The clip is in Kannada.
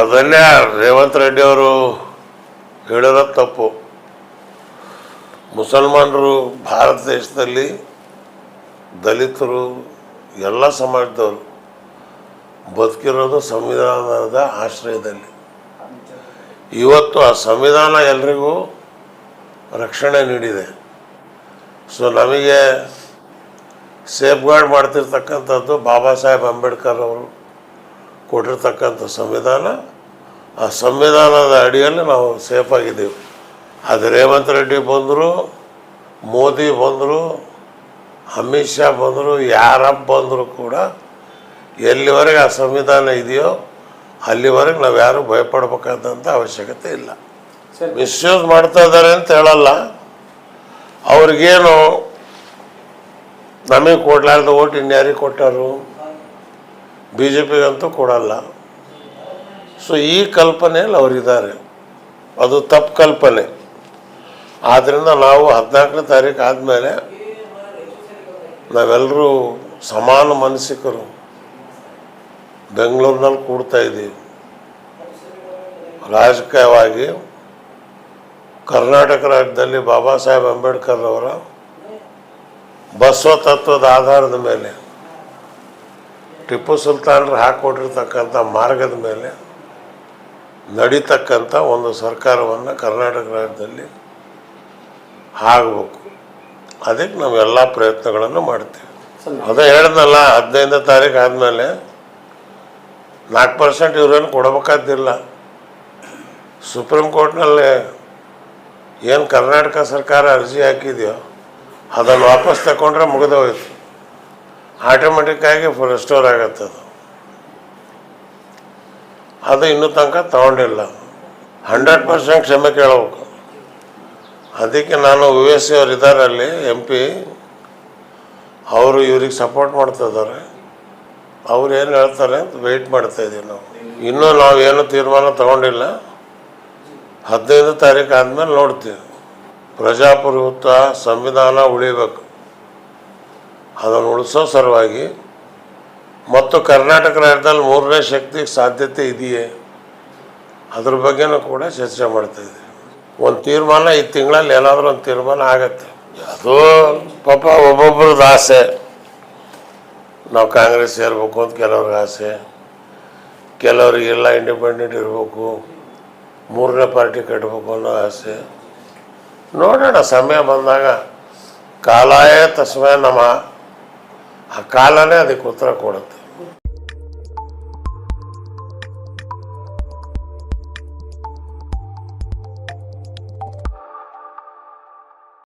ಅದನ್ನೇ ರೇವಂತ್ ರೆಡ್ಡಿ ಅವರು ಹೇಳಿರೋದು ತಪ್ಪು. ಮುಸಲ್ಮಾನರು ಭಾರತ ದೇಶದಲ್ಲಿ ದಲಿತರು ಎಲ್ಲ ಸಮಾಜದವರು ಬದುಕಿರೋದು ಸಂವಿಧಾನದ ಆಶ್ರಯದಲ್ಲಿ. ಇವತ್ತು ಆ ಸಂವಿಧಾನ ಎಲ್ರಿಗೂ ರಕ್ಷಣೆ ನೀಡಿದೆ. ಸೊ ನಮಗೆ ಸೇಫ್ಗಾರ್ಡ್ ಮಾಡ್ತಿರ್ತಕ್ಕಂಥದ್ದು ಬಾಬಾ ಸಾಹೇಬ್ ಅಂಬೇಡ್ಕರ್ ಅವರು. ಕೊಟ್ಟಿರ್ತಕ್ಕಂಥ ಸಂವಿಧಾನ ಆ ಸಂವಿಧಾನದ ಅಡಿಯಲ್ಲಿ ನಾವು ಸೇಫ್ ಆಗಿದ್ದೀವಿ. ಅದು ರೇವಂತ್ ರೆಡ್ಡಿ ಬಂದರು ಮೋದಿ ಬಂದರು ಅಮಿತ್ ಶಾ ಬಂದರು ಯಾರಪ್ಪ ಬಂದರೂ ಕೂಡ ಎಲ್ಲಿವರೆಗೆ ಆ ಸಂವಿಧಾನ ಇದೆಯೋ ಅಲ್ಲಿವರೆಗೆ ನಾವು ಯಾರು ಭಯಪಡ್ಬೇಕಾದಂಥ ಅವಶ್ಯಕತೆ ಇಲ್ಲ. ಮಿಸ್ಯೂಸ್ ಮಾಡ್ತಾ ಇದ್ದಾರೆ ಅಂತ ಹೇಳಲ್ಲ. ಅವ್ರಿಗೇನು ನಮಗೆ ಕೊಡ್ಲಾರ್ದ ಓಟ್ ಇನ್ಯಾರಿಗೆ ಕೊಟ್ಟಾರು? ಬಿ ಜೆ ಪಿಗಂತೂ ಕೊಡಲ್ಲ. ಸೊ ಈ ಕಲ್ಪನೆಯಲ್ಲಿ ಅವರಿದ್ದಾರೆ. ಅದು ತಪ್ಪು ಕಲ್ಪನೆ. ಆದ್ದರಿಂದ ನಾವು ಹದಿನಾಲ್ಕನೇ ತಾರೀಕು ಆದಮೇಲೆ ನಾವೆಲ್ಲರೂ ಸಮಾನ ಮನಸ್ಸಿಕರು. ಬೆಂಗಳೂರಿನಲ್ಲಿ ಕೂಡ್ತಾ ಇದ್ದೀವಿ. ರಾಜಕೀಯವಾಗಿ ಕರ್ನಾಟಕ ರಾಜ್ಯದಲ್ಲಿ ಬಾಬಾ ಸಾಹೇಬ್ ಅಂಬೇಡ್ಕರ್ ಅವರ ಬಸವ ತತ್ವದ ಆಧಾರದ ಮೇಲೆ ಟಿಪ್ಪು ಸುಲ್ತಾನರು ಹಾಕ್ಕೊಟ್ಟಿರ್ತಕ್ಕಂಥ ಮಾರ್ಗದ ಮೇಲೆ ನಡೀತಕ್ಕಂಥ ಒಂದು ಸರ್ಕಾರವನ್ನು ಕರ್ನಾಟಕ ರಾಜ್ಯದಲ್ಲಿ ಆಗಬೇಕು ಅದಕ್ಕೆ ನಾವು ಎಲ್ಲ ಪ್ರಯತ್ನಗಳನ್ನು ಮಾಡ್ತೀವಿ. ಅದೇ ಹೇಳಿದ್ನಲ್ಲ, ಹದಿನೈದನೇ ತಾರೀಕು ಆದಮೇಲೆ ನಾಲ್ಕು ಪರ್ಸೆಂಟ್ ಇವ್ರೇನು ಕೊಡಬೇಕಾದಿಲ್ಲ ಸುಪ್ರೀಂ ಕೋರ್ಟ್ನಲ್ಲಿ ಏನು ಕರ್ನಾಟಕ ಸರ್ಕಾರ ಅರ್ಜಿ ಹಾಕಿದೆಯೋ, ಅದನ್ನು ವಾಪಸ್ ತಗೊಂಡ್ರೆ ಮುಗಿದೋಯ್ತು. ಆಟೋಮೆಟಿಕ್ಕಾಗಿ ಸ್ಟೋರ್ ಆಗತ್ತೆ ಅದು. ಅದು ಇನ್ನೂ ತನಕ ತಗೊಂಡಿಲ್ಲ. ಹಂಡ್ರೆಡ್ ಪರ್ಸೆಂಟ್ ಕ್ಷಮೆ ಕೇಳಬೇಕು. ಅದಕ್ಕೆ ನಾನು ಯು ಎಸ್ ಸಿ ಅವ್ರು ಇದ್ದಾರೆ ಅಲ್ಲಿ ಎಂ ಪಿ ಅವರು ಇವ್ರಿಗೆ ಸಪೋರ್ಟ್ ಮಾಡ್ತಾ ಇದ್ದಾರೆ. ಅವ್ರು ಏನು ಹೇಳ್ತಾರೆ ಅಂತ ವೆಯ್ಟ್ ಮಾಡ್ತಾ ಇದ್ದೀವಿ ನಾವು. ಇನ್ನೂ ನಾವು ಏನು ತೀರ್ಮಾನ ತಗೊಂಡಿಲ್ಲ. ಹದಿನೈದು ತಾರೀಕು ಆದಮೇಲೆ ನೋಡ್ತೀವಿ. ಪ್ರಜಾಪ್ರಭುತ್ವ, ಸಂವಿಧಾನ ಉಳಿಬೇಕು. ಅದನ್ನು ಉಳಿಸೋ ಸಲುವಾಗಿ ಮತ್ತು ಕರ್ನಾಟಕ ರಾಜ್ಯದಲ್ಲಿ ಮೂರನೇ ಶಕ್ತಿಗೆ ಸಾಧ್ಯತೆ ಇದೆಯೇ? ಅದ್ರ ಬಗ್ಗೆನೂ ಕೂಡ ಚರ್ಚೆ ಮಾಡ್ತಾ ಇದ್ದೀವಿ ಒಂದು ತೀರ್ಮಾನ, ಈ ತಿಂಗಳಲ್ಲಿ ಏನಾದರೂ ಒಂದು ತೀರ್ಮಾನ ಆಗತ್ತೆ. ಅದು ಪಾಪ ಒಬ್ಬೊಬ್ರದ್ದು ಆಸೆ. ನಾವು ಕಾಂಗ್ರೆಸ್ ಸೇರ್ಬೇಕು ಅಂತ ಕೆಲವ್ರಿಗೆ ಆಸೆ. ಕೆಲವರಿಗೆಲ್ಲ ಇಂಡಿಪೆಂಡೆಂಟ್ ಇರಬೇಕು. ಮೂರನೇ ಪಾರ್ಟಿ ಕಟ್ಟಬೇಕು ಅನ್ನೋ ಆಸೆ. ನೋಡೋಣ, ಸಮಯ ಬಂದಾಗ ಕಾಲಾಯ ತಸ್ಮಯ ನಮ. ಆ ಕಾಲನೇ ಅದಕ್ಕೆ ಉತ್ತರ ಕೊಡುತ್ತೆ.